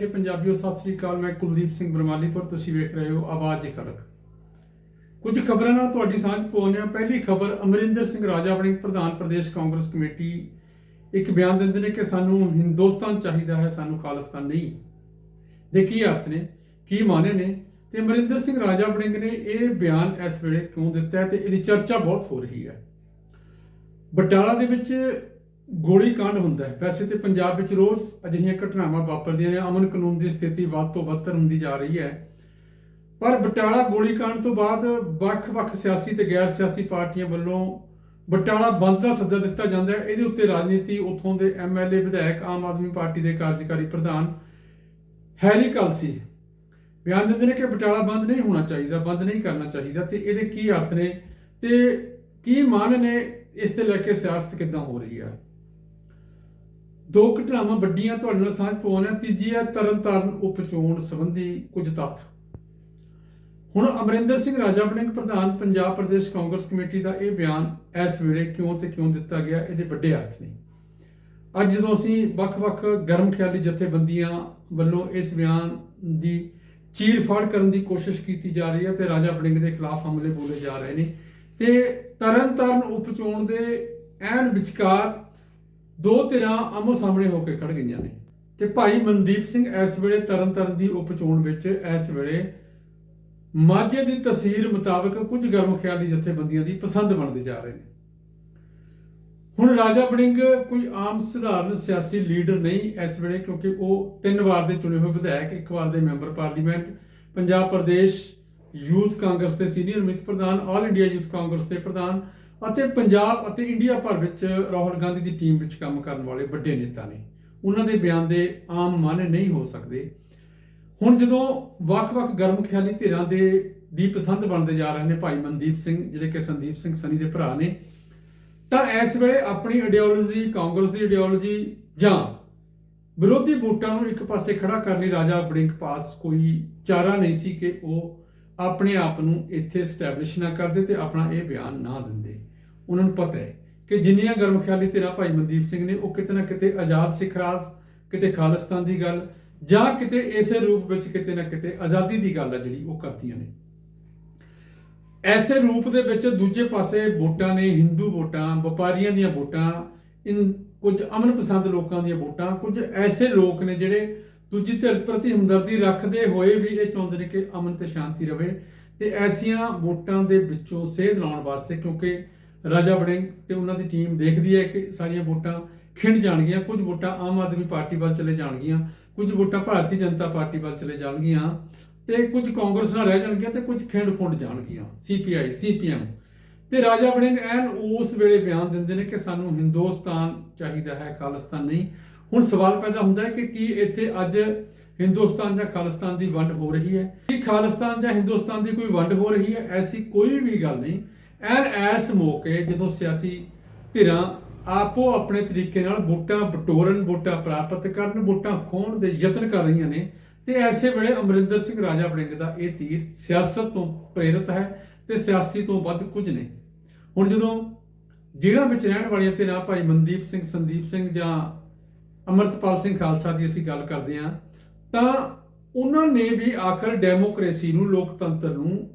ਬੈਠੇ ਪੰਜਾਬੀਓ, ਸਤਿ ਸ੍ਰੀ ਅਕਾਲ, ਮੈਂ ਕੁਲਦੀਪ ਸਿੰਘ ਬਰਮਾਲੀਪੁਰ, ਤੁਸੀਂ ਵੇਖ ਰਹੇ ਹੋ ਆਵਾਜ਼ ਖਲਕ ਕੁਝ ਖਬਰਾਂ ਨਾਲ ਤੁਹਾਡੀ ਸਾਂਝ ਪਾਉਂਦੇ ਹਾਂ। ਪਹਿਲੀ ਖਬਰ, ਅਮਰਿੰਦਰ ਸਿੰਘ ਰਾਜਾ ਆਪਣੀ ਪ੍ਰਧਾਨ ਪ੍ਰਦੇਸ਼ ਕਾਂਗਰਸ ਕਮੇਟੀ ਇੱਕ ਬਿਆਨ ਦਿੰਦੇ ਨੇ ਕਿ ਸਾਨੂੰ ਹਿੰਦੁਸਤਾਨ ਚਾਹੀਦਾ ਹੈ, ਸਾਨੂੰ ਖਾਲਿਸਤਾਨ ਨਹੀਂ। ਦੇ ਕੀ ਅਰਥ ਨੇ? ਕੀ ਮਾਨੇ ਨੇ? ਤੇ ਅਮਰਿੰਦਰ ਸਿੰਘ ਰਾਜਾ ਵੜਿੰਗ ਨੇ ਇਹ ਬਿਆਨ ਇਸ ਵੇਲੇ ਕਿਉਂ ਦਿੱਤਾ ਤੇ ਇਹਦੀ ਚਰਚਾ ਬਹੁਤ ਹੋ ਰਹੀ ਹੈ। ਬਟਾਲਾ ਦੇ ਵਿੱਚ ਗੋਲੀ ਕਾਂਡ ਹੁੰਦਾ ਹੈ। ਵੈਸੇ ਤੇ ਪੰਜਾਬ ਵਿੱਚ ਰੋਜ਼ ਅਜਿਹੀਆਂ ਘਟਨਾਵਾਂ ਵਾਪਰਦੀਆਂ ਨੇ। ਅਮਨ ਕਾਨੂੰਨ ਦੀ ਸਥਿਤੀ ਵੱਧ ਤੋਂ ਬੱਤਰ ਹੁੰਦੀ ਜਾ ਰਹੀ ਹੈ। ਪਰ ਬਟਾਲਾ ਗੋਲੀ ਕਾਂਡ ਤੋਂ ਬਾਅਦ ਵੱਖ-ਵੱਖ ਸਿਆਸੀ ਤੇ ਗੈਰ ਸਿਆਸੀ ਪਾਰਟੀਆਂ ਵੱਲੋਂ ਬਟਾਲਾ ਬੰਦ ਦਾ ਸੱਦਾ ਦਿੱਤਾ ਜਾਂਦਾ ਹੈ। ਇਹਦੇ ਉੱਤੇ ਰਾਜਨੀਤੀ, ਉੱਥੋਂ ਦੇ ਐਮਐਲਏ ਵਿਧਾਇਕ, ਆਮ ਆਦਮੀ ਪਾਰਟੀ ਦੇ ਕਾਰਜਕਾਰੀ ਪ੍ਰਧਾਨ ਹੈਰੀ ਕਲਸੀ ਬਿਆਨ ਦਿੰਦੇ ਨੇ ਕਿ ਬਟਾਲਾ ਬੰਦ ਨਹੀਂ ਹੋਣਾ ਚਾਹੀਦਾ, ਬੰਦ ਨਹੀਂ ਕਰਨਾ ਚਾਹੀਦਾ ਤੇ ਇਹਦੇ ਕੀ ਅਰਥ ਨੇ ਤੇ ਕੀ ਮਾਨ ਨੇ, ਇਸ ਤੇ ਲੈ ਕੇ ਸਿਆਸਤ ਕਿੱਦਾਂ ਹੋ ਰਹੀ ਹੈ? ਦੋ ਘਟਨਾਵਾਂ ਵੱਡੀਆਂ ਤੁਹਾਡੇ ਨਾਲ ਸਾਂਝ ਪਾਉਣਾ ਤੀਜੀ ਹੈ ਤਰਨਤਾਰਨ ਉਪਚੋਣ ਸੰਬੰਧੀ ਕੁਝ ਤੱਥ। ਹੁਣ ਅਮਰਿੰਦਰ ਸਿੰਘ ਰਾਜਾ ਵੜਿੰਗ ਪ੍ਰਧਾਨ ਪੰਜਾਬ ਪ੍ਰਦੇਸ਼ ਕਾਂਗਰਸ ਕਮੇਟੀ ਦਾ ਇਹ ਬਿਆਨ ਇਸ ਵੇਲੇ ਕਿਉਂ ਤੇ ਕਿਉਂ ਦਿੱਤਾ ਗਿਆ, ਇਹਦੇ ਵੱਡੇ ਅਰਥ ਨੇ। ਅੱਜ ਜਦੋਂ ਅਸੀਂ ਵੱਖ-ਵੱਖ ਗਰਮ ਖਿਆਲੀ ਜਥੇਬੰਦੀਆਂ ਵੱਲੋਂ ਇਸ ਬਿਆਨ ਦੀ ਚੀਰ-ਫਾੜ ਕਰਨ ਦੀ ਕੋਸ਼ਿਸ਼ ਕੀਤੀ ਜਾ ਰਹੀ ਹੈ ਤੇ ਰਾਜਾ ਵੜਿੰਗ ਦੇ ਖਿਲਾਫ ਹਮਲੇ ਬੋਲੇ ਜਾ ਰਹੇ ਨੇ, ਤੇ ਤਰਨਤਾਰਨ ਉਪਚੋਣ ਦੇ ਐਨ ਵਿਚਕਾਰ ਦੋ ਧਿਰਾਂ ਆਮੋ ਸਾਹਮਣੇ ਹੋ ਕੇ ਖੜ ਗਈਆਂ ਨੇ। ਤੇ ਭਾਈ ਮਨਦੀਪ ਸਿੰਘ ਇਸ ਵੇਲੇ ਤਰਨਤਾਰਨ ਦੀ ਉਪਚੋਣ ਵਿੱਚ ਇਸ ਵੇਲੇ ਮਾਝੇ ਦੀ ਤਸਵੀਰ ਮੁਤਾਬਕ ਕੁਝ ਗਰਮ ਖਿਆਲੀ ਜਥੇਬੰਦੀਆਂ ਦੀ ਪਸੰਦ ਬਣਦੇ ਜਾ ਰਹੇ ਨੇ। ਹੁਣ ਰਾਜਾ ਵੜਿੰਗ ਕੋਈ ਆਮ ਸਧਾਰਨ ਸਿਆਸੀ ਲੀਡਰ ਨਹੀਂ ਇਸ ਵੇਲੇ ਕਿਉਂਕਿ ਉਹ ਤਿੰਨ ਵਾਰ ਦੇ ਚੁਣੇ ਹੋਏ ਵਿਧਾਇਕ, ਇੱਕ ਵਾਰ ਦੇ member parliament, Punjab Pradesh youth Congress ਦੇ ਸੀਨੀਅਰ ਮਿਤ ਪ੍ਰਧਾਨ, ਆਲ ਇੰਡੀਆ ਯੂਥ ਕਾਂਗਰਸ ਦੇ ਪ੍ਰਧਾਨ ਅਤੇ ਪੰਜਾਬ ਅਤੇ ਇੰਡੀਆ ਭਰ ਵਿੱਚ ਰਾਹੁਲ ਗਾਂਧੀ ਦੀ ਟੀਮ ਵਿੱਚ ਕੰਮ ਕਰਨ ਵਾਲੇ ਵੱਡੇ ਨੇਤਾ ਨੇ। ਉਹਨਾਂ ਦੇ ਬਿਆਨ ਦੇ ਆਮ ਮਾਨੇ ਨਹੀਂ ਹੋ ਸਕਦੇ। ਹੁਣ ਜਦੋਂ ਵੱਖ-ਵੱਖ ਗਰਮ ਖਿਆਲੀ ਧਿਰਾਂ ਦੇ ਦੀ ਪਸੰਦ ਬਣਦੇ ਜਾ ਰਹੇ ਨੇ ਭਾਈ ਮਨਦੀਪ ਸਿੰਘ, ਜਿਹੜੇ ਕਿ ਸੰਦੀਪ ਸਿੰਘ ਸਨੀ ਦੇ ਭਰਾ ਨੇ, ਤਾਂ ਇਸ ਵੇਲੇ ਆਪਣੀ ਆਈਡੀਓਲੋਜੀ ਕਾਂਗਰਸ ਦੀ ਆਈਡੀਓਲੋਜੀ ਜਾਂ ਵਿਰੋਧੀ ਵੋਟਾਂ ਨੂੰ ਇੱਕ ਪਾਸੇ ਖੜਾ ਕਰਨ ਲਈ ਰਾਜਾ ਵੜਿੰਗ ਪਾਸ ਕੋਈ ਚਾਰਾ ਨਹੀਂ ਸੀ ਕਿ ਉਹ ਆਪਣੇ ਆਪ ਨੂੰ ਇੱਥੇ ਸਟੈਬਲਿਸ਼ ਨਾ ਕਰਦੇ ਤੇ ਆਪਣਾ ਇਹ ਬਿਆਨ ਨਾ ਦਿੰਦੇ। ਉਹਨਾਂ ਨੂੰ ਪਤਾ ਹੈ ਕਿ ਜਿੰਨੀਆਂ ਗਰਮ ਖਿਆਲੀ ਧਿਰਾਂ ਭਾਈ ਮਨਦੀਪ ਸਿੰਘ ਨੇ, ਉਹ ਕਿਤੇ ਨਾ ਕਿਤੇ ਆਜ਼ਾਦ ਸਿੱਖ ਰਾਜ, ਕਿਤੇ ਖਾਲਿਸਤਾਨ ਦੀ ਗੱਲ ਜਾਂ ਕਿਤੇ ਇਸੇ ਰੂਪ ਵਿੱਚ ਕਿਤੇ ਨਾ ਕਿਤੇ ਆਜ਼ਾਦੀ ਦੀ ਗੱਲ ਹੈ ਜਿਹੜੀ ਉਹ ਕਰਦੀਆਂ ਨੇ। ਐਸੇ ਰੂਪ ਦੇ ਵਿੱਚ ਦੂਜੇ ਪਾਸੇ ਵੋਟਾਂ ਨੇ, ਹਿੰਦੂ ਵੋਟਾਂ, ਵਪਾਰੀਆਂ ਦੀਆਂ ਵੋਟਾਂ, ਇਨ ਕੁਝ ਅਮਨ ਪਸੰਦ ਲੋਕਾਂ ਦੀਆਂ ਵੋਟਾਂ, ਕੁਝ ਐਸੇ ਲੋਕ ਨੇ ਜਿਹੜੇ ਦੂਜੀ ਧਿਰ ਪ੍ਰਤੀ ਹਮਦਰਦੀ ਰੱਖਦੇ ਹੋਏ ਵੀ ਇਹ ਚਾਹੁੰਦੇ ਨੇ ਕਿ ਅਮਨ ਤੇ ਸ਼ਾਂਤੀ ਰਵੇ ਤੇ ਐਸੀਆਂ ਵੋਟਾਂ ਦੇ ਵਿੱਚੋਂ ਸੇਧ ਲਾਉਣ ਵਾਸਤੇ ਕਿਉਂਕਿ ਰਾਜਾ ਵੜਿੰਗ ਤੇ ਉਹਨਾਂ ਦੀ ਟੀਮ ਦੇਖਦੀ ਹੈ ਕਿ ਸਾਰੀਆਂ ਵੋਟਾਂ ਖਿੰਡ ਜਾਣਗੀਆਂ, ਕੁਝ ਵੋਟਾਂ ਆਮ ਆਦਮੀ ਪਾਰਟੀ ਵੱਲ ਚਲੇ ਜਾਣਗੀਆਂ, ਕੁਝ ਵੋਟਾਂ ਭਾਰਤੀ ਜਨਤਾ ਪਾਰਟੀ ਵੱਲ ਚਲੇ ਜਾਣਗੀਆਂ ਤੇ ਕੁਝ ਕਾਂਗਰਸ ਨਾਲ ਰਹਿ ਜਾਣਗੀਆਂ ਤੇ ਕੁਝ ਖਿੰਡ ਖੁੰਡ ਜਾਣਗੀਆਂ ਸੀਪੀਆਈ ਸੀਪੀਐਮ ਤੇ ਰਾਜਾ ਵੜਿੰਗ ਐਨ ਉਸ ਵੇਲੇ ਬਿਆਨ ਦਿੰਦੇ ਨੇ ਕਿ ਸਾਨੂੰ ਹਿੰਦੁਸਤਾਨ ਚਾਹੀਦਾ ਹੈ, ਖਾਲਿਸਤਾਨ ਨਹੀਂ। ਹੁਣ ਸਵਾਲ ਪੈਦਾ ਹੁੰਦਾ ਹੈ ਕਿ ਕੀ ਇੱਥੇ ਅੱਜ ਹਿੰਦੁਸਤਾਨ ਜਾਂ ਖਾਲਿਸਤਾਨ ਦੀ ਵੰਡ ਹੋ ਰਹੀ ਹੈ? ਕੀ ਖਾਲਿਸਤਾਨ ਜਾਂ ਹਿੰਦੁਸਤਾਨ ਦੀ ਕੋਈ ਵੰਡ ਹੋ ਰਹੀ ਹੈ? ਐਸੀ ਕੋਈ ਵੀ ਗੱਲ ਨਹੀਂ। ਐਨ ਐਸ ਮੌਕੇ ਜਦੋਂ ਸਿਆਸੀ ਧਿਰਾਂ ਆਪੋ ਆਪਣੇ ਤਰੀਕੇ ਨਾਲ ਵੋਟਾਂ ਬਟੋਰਨ, ਵੋਟਾਂ ਪ੍ਰਾਪਤ ਕਰਨ, ਵੋਟਾਂ ਖੋਣ ਦੇ ਯਤਨ ਕਰ ਰਹੀਆਂ ਨੇ, ਤੇ ਐਸੇ ਵੇਲੇ ਅਮਰਿੰਦਰ ਸਿੰਘ ਰਾਜਾ ਬੜਿੰਗ ਦਾ ਇਹ ਤੀਰ ਸਿਆਸਤ ਤੋਂ ਪ੍ਰੇਰਿਤ ਹੈ ਤੇ ਸਿਆਸੀ ਤੋਂ ਵੱਧ ਕੁਝ ਨਹੀਂ। ਹੁਣ ਜਦੋਂ ਜਿਹੜਾ ਵਿੱਚ ਰਹਿਣ ਵਾਲੀਆਂ ਤੇ ਨਾ ਭਾਈ ਮਨਦੀਪ ਸਿੰਘ, ਸੰਦੀਪ ਸਿੰਘ ਜਾਂ ਅਮਰਤਪਾਲ ਸਿੰਘ ਖਾਲਸਾ ਦੀ ਅਸੀਂ ਗੱਲ ਕਰਦੇ ਹਾਂ, ਤਾਂ ਉਹਨਾਂ ਨੇ ਵੀ ਆਖਰ ਡੈਮੋਕ੍ਰੇਸੀ ਨੂੰ, ਲੋਕਤੰਤਰ ਨੂੰ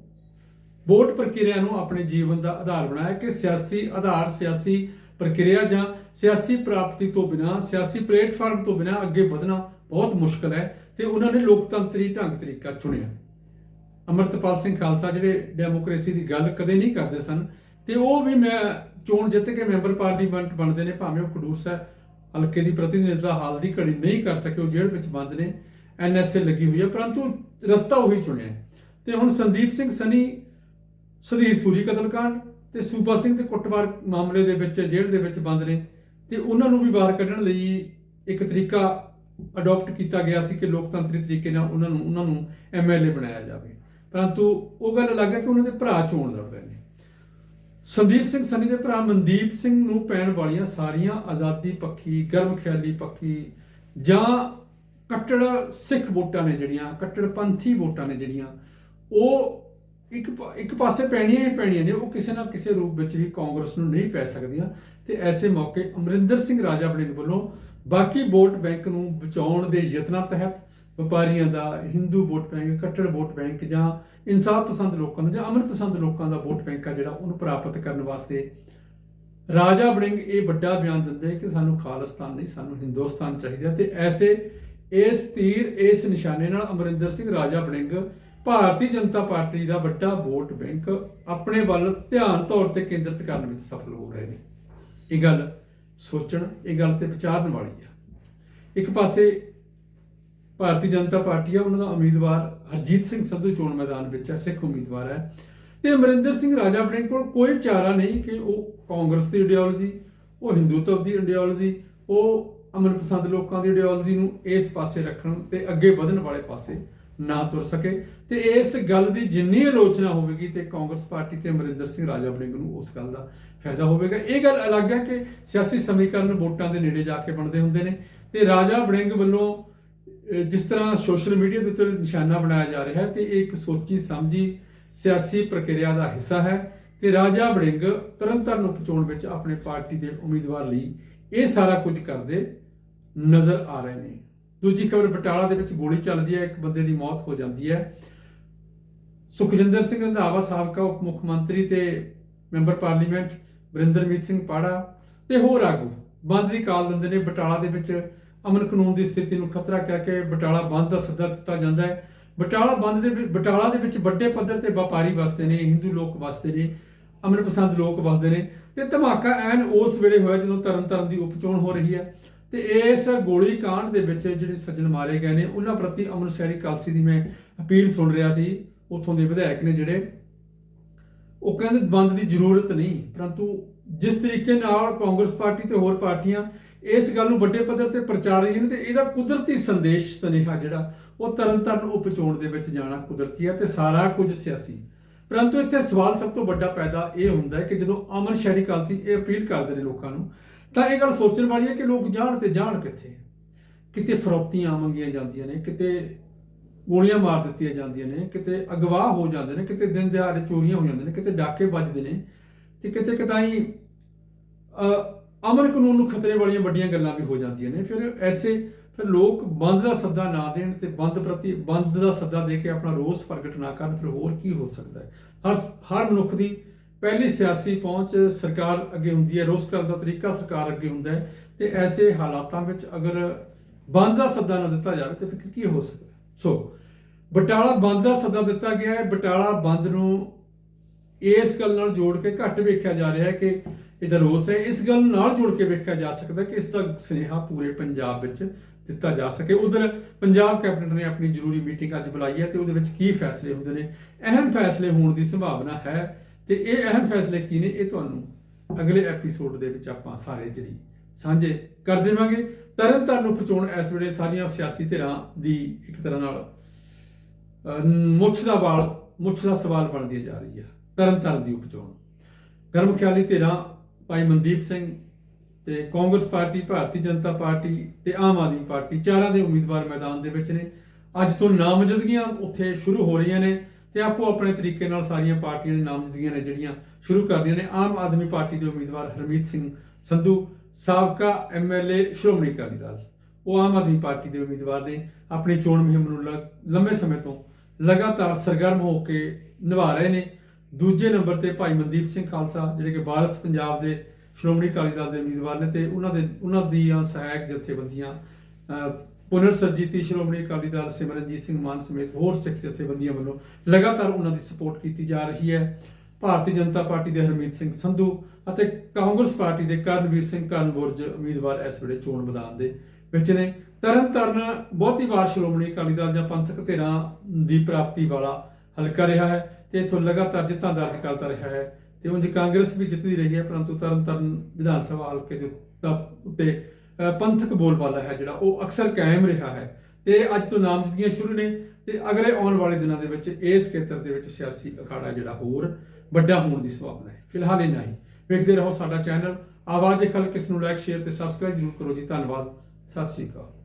ਵੋਟ ਪ੍ਰਕਿਰਿਆ ਨੂੰ ਆਪਣੇ ਜੀਵਨ ਦਾ ਆਧਾਰ ਬਣਾਇਆ ਕਿ ਸਿਆਸੀ ਆਧਾਰ, ਸਿਆਸੀ ਪ੍ਰਕਿਰਿਆ ਜਾਂ ਸਿਆਸੀ ਪ੍ਰਾਪਤੀ ਤੋਂ ਬਿਨਾ, ਸਿਆਸੀ ਪਲੇਟਫਾਰਮ ਤੋਂ ਬਿਨਾ ਅੱਗੇ ਵਧਣਾ ਬਹੁਤ ਮੁਸ਼ਕਲ ਹੈ ਤੇ ਉਹਨਾਂ ਨੇ ਲੋਕਤੰਤਰੀ ਢੰਗ ਤਰੀਕਾ ਚੁਣਿਆ ਅਮਰਤਪਾਲ ਸਿੰਘ ਖਾਲਸਾ ਜਿਹੜੇ ਡੈਮੋਕ੍ਰੇਸੀ ਦੀ ਗੱਲ ਕਦੇ ਨਹੀਂ ਕਰਦੇ ਸਨ ਤੇ ਉਹ ਵੀ ਮੈਂ ਚੋਣ ਜਿੱਤ ਕੇ ਮੈਂਬਰ ਪਾਰਲੀਮੈਂਟ ਬਣਦੇ ਨੇ, ਭਾਵੇਂ ਉਹ ਖਡੂਰ ਸਾਹਿਬ ਹਲਕੇ ਦੀ ਪ੍ਰਤੀਨਿਧਤਾ ਹਾਲ ਦੀ ਘੜੀ ਨਹੀਂ ਕਰ ਸਕੇ, ਉਹ ਜੇਲ੍ਹ ਵਿੱਚ ਬੰਦ ਨੇ ਐਨਐਸਏ ਲੱਗੀ ਹੋਈ ਹੈ, ਪਰੰਤੂ ਰਸਤਾ ਉਹੀ ਚੁਣਿਆ ਹੈ। ਤੇ ਹੁਣ ਸੰਦੀਪ ਸਿੰਘ ਸਨੀ ਸੁਧੀਰ ਸੂਰੀ ਕਤਲकांड ਤੇ ਸੂਬਾ ਸਿੰਘ ਤੇ ਕੁੱਟਮਾਰ ਮਾਮਲੇ ਦੇ ਵਿੱਚ, ਜੇਲ੍ਹ ਦੇ ਵਿੱਚ ਬੰਦ ਨੇ ਤੇ ਉਹਨਾਂ ਨੂੰ ਵੀ ਬਾਹਰ ਕੱਢਣ ਲਈ ਇੱਕ ਤਰੀਕਾ ਅਡਾਪਟ ਕੀਤਾ ਗਿਆ ਸੀ ਕਿ ਲੋਕਤੰਤਰੀ ਤਰੀਕੇ ਨਾਲ ਉਹਨਾਂ ਨੂੰ ਉਹਨਾਂ ਨੂੰ ਐਮਐਲਏ ਬਣਾਇਆ ਜਾਵੇ। ਪਰੰਤੂ ਉਹ ਗੱਲ ਅਲੱਗ ਹੈ ਕਿ ਉਹਨਾਂ ਦੇ ਭਰਾ ਚੋਣ ਲੜ ਰਹੇ ਨੇ। ਸੰਦੀਪ ਸਿੰਘ ਸਨੀ ਦੇ ਭਰਾ ਮਨਦੀਪ ਸਿੰਘ ਨੂੰ ਪੈਣ ਵਾਲੀਆਂ ਸਾਰੀਆਂ ਆਜ਼ਾਦੀ ਪੱਖੀ ਗਰਮ ਖਿਆਲੀ ਪੱਖੀ ਜਾਂ ਕੱਟੜ ਸਿੱਖ ਵੋਟਾਂ ਨੇ ਜਿਹੜੀਆਂ ਕੱਟੜਪੰਥੀ ਵੋਟਾਂ ਨੇ ਜਿਹੜੀਆਂ, ਉਹ ਇੱਕ ਇੱਕ ਪਾਸੇ ਪੈਣੀਆਂ ਹੀ ਪੈਣੀਆਂ ਨੇ, ਉਹ ਕਿਸੇ ਨਾ ਕਿਸੇ ਰੂਪ ਵਿੱਚ ਵੀ ਕਾਂਗਰਸ ਨੂੰ ਨਹੀਂ ਪੈ ਸਕਦੀਆਂ। ਤੇ ਐਸੇ ਮੌਕੇ ਅਮਰਿੰਦਰ ਸਿੰਘ ਰਾਜਾ ਵੜਿੰਗ ਵੱਲੋਂ ਬਾਕੀ ਵੋਟ ਬੈਂਕ ਨੂੰ ਬਚਾਉਣ ਦੇ ਯਤਨਾਂ ਤਹਿਤ ਵਪਾਰੀਆਂ ਦਾ ਹਿੰਦੂ ਵੋਟ ਬੈਂਕ, ਕੱਟੜ ਵੋਟ ਬੈਂਕ ਜਾਂ ਇਨਸਾਫ ਪਸੰਦ ਲੋਕਾਂ ਦਾ ਜਾਂ ਅਮਨ ਪਸੰਦ ਲੋਕਾਂ ਦਾ ਵੋਟ ਬੈਂਕ ਆ ਜਿਹੜਾ ਉਹਨੂੰ ਪ੍ਰਾਪਤ ਕਰਨ ਵਾਸਤੇ ਰਾਜਾ ਬੜਿੰਗ ਇਹ ਵੱਡਾ ਬਿਆਨ ਦਿੰਦੇ ਕਿ ਸਾਨੂੰ ਖਾਲਿਸਤਾਨ ਨਹੀਂ, ਸਾਨੂੰ ਹਿੰਦੁਸਤਾਨ ਚਾਹੀਦਾ। ਤੇ ਐਸੇ ਇਸ ਤੀਰ, ਇਸ ਨਿਸ਼ਾਨੇ ਨਾਲ ਅਮਰਿੰਦਰ ਸਿੰਘ ਰਾਜਾ ਬੜਿੰਗ ਭਾਰਤੀ ਜਨਤਾ ਪਾਰਟੀ ਦਾ ਵੱਡਾ ਵੋਟ ਬੈਂਕ ਆਪਣੇ ਵੱਲ ਧਿਆਨ ਤੌਰ ਤੇ ਕੇਂਦਰਿਤ ਕਰਨ ਵਿੱਚ ਸਫਲ ਹੋ ਰਹੇ ਨੇ। ਇਹ ਗੱਲ ਸੋਚਣ, ਇਹ ਗੱਲ ਤੇ ਵਿਚਾਰਨ ਵਾਲੀ ਆ। ਇੱਕ ਪਾਸੇ ਭਾਰਤੀ ਜਨਤਾ ਪਾਰਟੀ ਆ, ਉਹਨਾਂ ਦਾ ਉਮੀਦਵਾਰ ਹਰਜੀਤ ਸਿੰਘ ਸੰਧੂ ਚੋਣ ਮੈਦਾਨ ਵਿੱਚ ਹੈ ਸਿੱਖ ਉਮੀਦਵਾਰ ਹੈ ਤੇ ਅਮਰਿੰਦਰ ਸਿੰਘ ਰਾਜਾ ਵੜਿੰਗ ਕੋਲ ਕੋਈ ਚਾਰਾ ਨਹੀਂ ਕਿ ਉਹ ਕਾਂਗਰਸ ਦੀ ਆਈਡੀਓਲੋਜੀ ਉਹ ਹਿੰਦੂਤਵ ਦੀ ਆਈਡੀਓਲੋਜੀ ਉਹ ਅਮਨ ਪਸੰਦ ਲੋਕਾਂ ਦੀ ਆਈਡੀਓਲੋਜੀ ਨੂੰ ਇਸ ਪਾਸੇ ਰੱਖਣ ਤੇ ਅੱਗੇ ਵਧਣ ਵਾਲੇ ਪਾਸੇ ਨਾ ਤੁਰ ਸਕੇ। ਤੇ ਇਸ ਗੱਲ ਦੀ ਜਿੰਨੀ ਆਲੋਚਨਾ ਹੋਵੇਗੀ ਤੇ ਕਾਂਗਰਸ ਪਾਰਟੀ ਤੇ ਅਮਰਿੰਦਰ ਸਿੰਘ ਰਾਜਾ ਬੜਿੰਗ ਨੂੰ ਉਸ ਗੱਲ ਦਾ ਫਾਇਦਾ ਹੋਵੇਗਾ। ਇਹ ਗੱਲ ਅਲੱਗ ਹੈ ਕਿ ਸਿਆਸੀ ਸਮੀਕਰਨ ਵੋਟਾਂ ਦੇ ਨੇੜੇ ਜਾ ਕੇ ਬਣਦੇ ਹੁੰਦੇ ਨੇ ਤੇ ਰਾਜਾ ਬੜਿੰਗ ਵੱਲੋਂ ਜਿਸ ਤਰ੍ਹਾਂ ਸੋਸ਼ਲ ਮੀਡੀਆ ਦੇ ਉੱਤੇ ਨਿਸ਼ਾਨਾ ਬਣਾਇਆ ਜਾ ਰਿਹਾ ਹੈ ਤੇ ਇਹ ਇੱਕ ਸੋਚੀ ਸਮਝੀ ਸਿਆਸੀ ਪ੍ਰਕਿਰਿਆ ਦਾ ਹਿੱਸਾ ਹੈ ਤੇ ਰਾਜਾ ਵੜਿੰਗ ਤਰਨਤਾਰਨ ਨੂੰ ਪਹੁੰਚਾਉਣ ਵਿੱਚ ਆਪਣੇ ਪਾਰਟੀ ਦੇ ਉਮੀਦਵਾਰ ਲਈ ਇਹ ਸਾਰਾ ਕੁਝ ਕਰਦੇ ਨਜ਼ਰ ਆ ਰਹੇ ਨੇ। ਦੂਜੀ ਖਬਰ, ਬਟਾਲਾ ਦੇ ਵਿੱਚ ਗੋਲੀ ਚੱਲਦੀ ਹੈ, ਇੱਕ ਬੰਦੇ ਦੀ ਮੌਤ ਹੋ ਜਾਂਦੀ ਹੈ। ਸੁਖਜਿੰਦਰ ਸਿੰਘ ਰੰਧਾਵਾ ਸਾਬਕਾ ਉਪ ਮੁੱਖ ਮੰਤਰੀ ਤੇ ਮੈਂਬਰ ਪਾਰਲੀਮੈਂਟ, ਵਰਿੰਦਰਮੀਤ ਸਿੰਘ ਪਾੜਾ ਤੇ ਹੋਰ ਆਗੂ। ਬੰਦ ਦੀ ਕਾਲ ਦਿੰਦੇ ਨੇ, ਬਟਾਲਾ ਦੇ ਵਿੱਚ ਅਮਨ ਕਾਨੂੰਨ ਦੀ ਸਥਿਤੀ ਨੂੰ ਖਤਰਾ ਕਹਿ ਕੇ ਬਟਾਲਾ ਬੰਦ ਦਾ ਸੱਦਾ ਦਿੱਤਾ ਜਾਂਦਾ ਹੈ। ਬਟਾਲਾ ਬੰਦ ਦੇ ਬਟਾਲਾ ਦੇ ਵਿੱਚ ਵੱਡੇ ਪੱਧਰ ਤੇ ਵਪਾਰੀ ਵਸਦੇ ਨੇ ਹਿੰਦੂ ਲੋਕ ਵਸਦੇ ਨੇ, ਅਮਨ ਪਸੰਦ ਲੋਕ ਵਸਦੇ ਨੇ। ਤੇ ਧਮਾਕਾ ਐਨ ਉਸ ਵੇਲੇ ਹੋਇਆ ਜਦੋਂ ਤਰਨਤਾਰਨ ਦੀ ਉਪਚੋਣ ਹੋ ਰਹੀ ਹੈ। ਤੇ ਇਸ ਗੋਲੀ ਕਾਂਡ ਦੇ ਵਿੱਚ ਜਿਹੜੇ ਸੱਜਣ ਮਾਰੇ ਗਏ ਨੇ, ਉਹਨਾਂ ਪ੍ਰਤੀ ਅਮਨ ਸ਼ਹਿਰੀ ਕਾਲਸੀ ਦੀ ਮੈਂ ਅਪੀਲ ਸੁਣ ਰਿਹਾ ਸੀ। ਉੱਥੋਂ ਦੇ ਵਿਧਾਇਕ ਨੇ ਜਿਹੜੇ, ਉਹ ਕਹਿੰਦੇ ਬੰਦ ਦੀ ਜ਼ਰੂਰਤ ਨਹੀਂ, ਪਰੰਤੂ ਜਿਸ ਤਰੀਕੇ ਨਾਲ ਕਾਂਗਰਸ ਪਾਰਟੀ ਤੇ ਹੋਰ ਪਾਰਟੀਆਂ ਇਸ ਗੱਲ ਨੂੰ ਵੱਡੇ ਪੱਧਰ ਤੇ ਪ੍ਰਚਾਰ ਰਹੀਆਂ ਨੇ ਤੇ ਇਹਦਾ ਕੁਦਰਤੀ ਸੰਦੇਸ਼ ਸੁਨੇਹਾ ਜਿਹੜਾ, ਉਹ ਤਰਨਤਾਰਨ ਉਪਚੋਣ ਦੇ ਵਿੱਚ ਜਾਣਾ ਕੁਦਰਤੀ ਹੈ ਤੇ ਸਾਰਾ ਕੁਝ ਸਿਆਸੀ। ਪਰੰਤੂ ਇੱਥੇ ਸਵਾਲ ਸਭ ਤੋਂ ਵੱਡਾ ਪੈਦਾ ਇਹ ਹੁੰਦਾ ਹੈ ਕਿ ਜਦੋਂ ਅਮਨ ਸ਼ਹਿਰੀ ਕਾਲਸੀ ਇਹ ਅਪੀਲ ਕਰਦੇ ਨੇ ਲੋਕਾਂ ਨੂੰ ਤਾਂ ਇਹ ਗੱਲ ਸੋਚਣ ਵਾਲੀ ਹੈ ਕਿ ਲੋਕ ਜਾਣ ਤੇ ਜਾਣ ਕਿੱਥੇ ਕਿਤੇ ਫਰੋਤੀਆਂ ਮੰਗੀਆਂ ਜਾਂਦੀਆਂ ਨੇ, ਕਿਤੇ ਗੋਲੀਆਂ ਮਾਰ ਦਿੱਤੀਆਂ ਜਾਂਦੀਆਂ ਨੇ, ਕਿਤੇ ਅਗਵਾ ਹੋ ਜਾਂਦੇ ਨੇ, ਕਿਤੇ ਦਿਨ ਦਿਹਾੜੇ ਚੋਰੀਆਂ ਹੋ ਜਾਂਦੀਆਂ ਨੇ, ਕਿਤੇ ਡਾਕੇ ਵੱਜਦੇ ਨੇ ਤੇ ਕਿਤੇ ਕਿਤਾਈ ਅਮਨ ਕਾਨੂੰਨ ਨੂੰ ਖਤਰੇ ਵਾਲੀਆਂ ਵੱਡੀਆਂ ਗੱਲਾਂ ਵੀ ਹੋ ਜਾਂਦੀਆਂ ਨੇ। ਫਿਰ ਐਸੇ, ਫਿਰ ਲੋਕ ਬੰਦ ਦਾ ਸੱਦਾ ਨਾ ਦੇਣ ਤੇ ਬੰਦ ਪ੍ਰਤੀ, ਬੰਦ ਦਾ ਸੱਦਾ ਦੇ ਕੇ ਆਪਣਾ ਰੋਸ ਪ੍ਰਗਟ ਨਾ ਕਰਨ, ਫਿਰ ਹੋਰ ਕੀ ਹੋ ਸਕਦਾ ਹੈ? ਹਰ ਹਰ ਮਨੁੱਖ ਦੀ ਪਹਿਲੀ ਸਿਆਸੀ ਪਹੁੰਚ ਸਰਕਾਰ ਅੱਗੇ ਹੁੰਦੀ ਹੈ, ਰੋਸ ਕਰਨ ਦਾ ਤਰੀਕਾ ਸਰਕਾਰ ਅੱਗੇ ਹੁੰਦਾ ਹੈ ਤੇ ਐਸੇ ਹਾਲਾਤਾਂ ਵਿੱਚ ਅਗਰ ਬੰਦ ਦਾ ਸੱਦਾ ਨਾ ਦਿੱਤਾ ਜਾਵੇ ਤੇ ਫਿਰ ਕੀ ਹੋ ਸਕਦਾ ਸੋ, ਬਟਾਲਾ ਬੰਦ ਦਾ ਸੱਦਾ ਦਿੱਤਾ ਗਿਆ ਹੈ, ਬਟਾਲਾ ਬੰਦ ਨੂੰ ਇਸ ਗੱਲ ਨਾਲ ਜੋੜ ਕੇ ਘੱਟ ਵੇਖਿਆ ਜਾ ਰਿਹਾ ਹੈ ਕਿ ਇਹਦਾ ਰੋਸ ਹੈ। ਇਸ ਗੱਲ ਨਾਲ ਜੋੜ ਕੇ ਵੇਖਿਆ ਜਾ ਸਕਦਾ ਕਿ ਇਸ ਦਾ ਸੁਨੇਹਾ ਪੂਰੇ ਪੰਜਾਬ ਵਿੱਚ ਦਿੱਤਾ ਜਾ ਸਕੇ। ਉਧਰ ਪੰਜਾਬ ਕੈਬਨਿਟ ਨੇ ਆਪਣੀ ਜ਼ਰੂਰੀ ਮੀਟਿੰਗ ਅੱਜ ਬੁਲਾਈ ਹੈ ਤੇ ਉਹਦੇ ਵਿੱਚ ਕੀ ਫੈਸਲੇ ਹੁੰਦੇ ਨੇ? ਅਹਿਮ ਫੈਸਲੇ ਹੋਣ ਦੀ ਸੰਭਾਵਨਾ ਹੈ। ਤੇ ਇਹ ਅਹਿਮ ਫੈਸਲੇ ਕੀ ਨੇ? ਇਹ ਤੁਹਾਨੂੰ ਅਗਲੇ ਐਪੀਸੋਡ ਦੇ ਵਿੱਚ ਆਪਾਂ ਸਾਰੇ ਜਿਹੜੀ ਸਾਂਝੇ ਕਰ ਦੇਵਾਂਗੇ। ਤਰਨਤਾਰਨ ਨੂੰ ਪਹੁੰਚਾਉਣ ਇਸ ਵੇਲੇ ਸਾਰੀਆਂ ਸਿਆਸੀ ਧਿਰਾਂ ਦੀ ਇੱਕ ਤਰ੍ਹਾਂ ਨਾਲ ਮੁੱਛ ਦਾ ਵਾਲ, ਮੁੱਛ ਦਾ ਸਵਾਲ ਬਣਦੀ ਜਾ ਰਹੀ ਹੈ ਤਰਨ ਤਰਨਤਾਰਨ ਦੀ ਉਪਚੋਣ ਗਰਮ ਖਿਆਲੀ ਧਿਰਾਂ ਭਾਈ ਮਨਦੀਪ ਸਿੰਘ ਤੇ ਕਾਂਗਰਸ ਪਾਰਟੀ, ਭਾਰਤੀ ਜਨਤਾ ਪਾਰਟੀ ਤੇ ਆਮ ਆਦਮੀ ਪਾਰਟੀ, ਚਾਰਾਂ ਦੇ ਉਮੀਦਵਾਰ ਮੈਦਾਨ ਦੇ ਵਿੱਚ ਨੇ। ਅੱਜ ਤੋਂ ਨਾਮਜ਼ਦਗੀਆਂ ਉੱਥੇ ਸ਼ੁਰੂ ਹੋ ਰਹੀਆਂ ਨੇ। ਤੇ ਆਪੋ ਆਪਣੇ ਤਰੀਕੇ ਨਾਲ ਸਾਰੀਆਂ ਪਾਰਟੀਆਂ ਨੇ ਨਾਮਜ਼ਦਗੀਆਂ ਨੇ ਜਿਹੜੀਆਂ ਸ਼ੁਰੂ ਕਰ ਰਹੀਆਂ ਨੇ, ਆਮ ਆਦਮੀ ਪਾਰਟੀ ਦੇ ਉਮੀਦਵਾਰ ਹਰਮੀਤ ਸਿੰਘ ਸੰਧੂ, ਸਾਬਕਾ ਐਮਐਲਏ ਸ਼੍ਰੋਮਣੀ ਅਕਾਲੀ ਦਲ। ਉਹ ਆਮ ਆਦਮੀ ਪਾਰਟੀ ਦੇ ਉਮੀਦਵਾਰ ਨੇ, ਆਪਣੀ ਚੋਣ ਮੁਹਿੰਮ ਨੂੰ ਲ- ਲੰਮੇ ਸਮੇਂ ਤੋਂ ਲਗਾਤਾਰ ਸਰਗਰਮ ਹੋ ਕੇ ਨਿਭਾ ਰਹੇ ਨੇ। ਦੂਜੇ ਨੰਬਰ ਤੇ ਭਾਈ ਮਨਦੀਪ ਸਿੰਘ ਖਾਲਸਾ, ਜਿਹੜੇ ਕਿ ਬਾਰਸ ਪੰਜਾਬ ਦੇ ਸ਼੍ਰੋਮਣੀ ਅਕਾਲੀ ਦਲ ਦੇ ਉਮੀਦਵਾਰ ਨੇ ਤੇ ਉਹਨਾਂ ਦੇ, ਉਹਨਾਂ ਦੀਆਂ ਸਹਾਇਕ ਜਥੇਬੰਦੀਆਂ ਪੁਨਰ ਸਰਜੀਤੀ ਸ਼੍ਰੋਮਣੀ ਅਕਾਲੀ ਦਲ ਸਿਮਰਨਜੀਤ ਸਿੰਘ ਮਾਨ ਸਮੇਤ ਹੋਰ ਸਿੱਖ ਜਥੇਬੰਦੀਆਂ ਵੱਲੋਂ ਲਗਾਤਾਰ ਉਹਨਾਂ ਦੀ ਸਪੋਰਟ ਕੀਤੀ ਜਾ ਰਹੀ ਹੈ। ਭਾਰਤੀ ਜਨਤਾ ਪਾਰਟੀ ਦੇ ਹਰਮੀਤ ਸਿੰਘ ਸੰਧੂ ਅਤੇ ਕਾਂਗਰਸ ਪਾਰਟੀ ਦੇ ਕਰਨਵੀਰ ਸਿੰਘ ਕਰਨਬੁਰਜ ਉਮੀਦਵਾਰ ਇਸ ਵੇਲੇ ਚੋਣ ਮੈਦਾਨ ਦੇ ਵਿੱਚ ਨੇ। ਤਰਨਤਾਰਨ ਬਹੁਤੀ ਵਾਰ ਸ਼੍ਰੋਮਣੀ ਅਕਾਲੀ ਦਲ ਜਾਂ ਪੰਥਕ ਧਿਰਾਂ ਦੀ ਪ੍ਰਾਪਤੀ ਵਾਲਾ ਹਲਕਾ ਰਿਹਾ ਹੈ ਤੇ ਇਥੋਂ ਲਗਾਤਾਰ ਜਿੱਤਾਂ ਦਰਜ ਕਰਦਾ ਰਿਹਾ ਹੈ ਤੇ ਉਂਝ ਕਾਂਗਰਸ ਵੀ ਜਿੱਤਦੀ ਰਹੀ ਹੈ, ਪਰੰਤੂ ਤਰਨਤਾਰਨ ਵਿਧਾਨ ਸਭਾ ਹਲਕੇ ਦੇ ਉੱਤੇ- ਪੰਥਕ ਬੋਲਬਾਲਾ ਹੈ ਜਿਹੜਾ, ਉਹ ਅਕਸਰ ਕਾਇਮ ਰਿਹਾ ਹੈ। ਤੇ ਅੱਜ ਤੋਂ ਨਾਮਜ਼ਦਗੀਆਂ ਸ਼ੁਰੂ ਨੇ। ਤੇ ਅਗਲੇ ਆਉਣ ਵਾਲੇ ਦਿਨਾਂ ਦੇ ਵਿੱਚ ਇਸ ਖੇਤਰ ਦੇ ਵਿੱਚ ਸਿਆਸੀ ਅਖਾੜਾ ਜਿਹੜਾ ਹੋਰ ਵੱਡਾ ਹੋਣ ਦੀ ਸੰਭਾਵਨਾ ਹੈ। ਫਿਲਹਾਲ ਇੰਨਾ ਹੀ। ਵੇਖਦੇ ਰਹੋ ਸਾਡਾ ਚੈਨਲ। ਆਵਾਜ਼ ਖਲ ਇਸ ਨੂੰ ਲਾਈਕ ਸ਼ੇਅਰ ਤੇ ਸਬਸਕ੍ਰਾਈਬ ਜ਼ਰੂਰ ਕਰੋ ਜੀ। ਧੰਨਵਾਦ। ਸਤਿ ਸ਼੍ਰੀ ਅਕਾਲ।